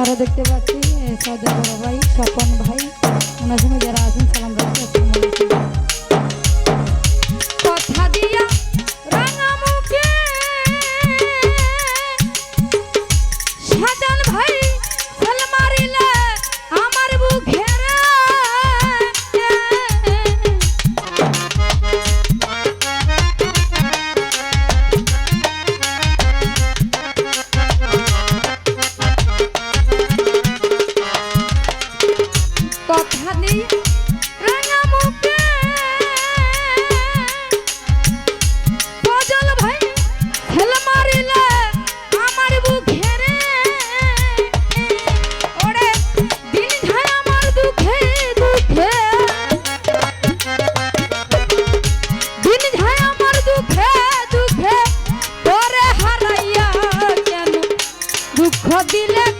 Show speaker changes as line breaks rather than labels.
আরও দেখতে পাচ্ছি সাদের বড় ভাই স্বপন ভাই। ওনার সঙ্গে যারা আছেন সালাম
রাখতে দুঃখ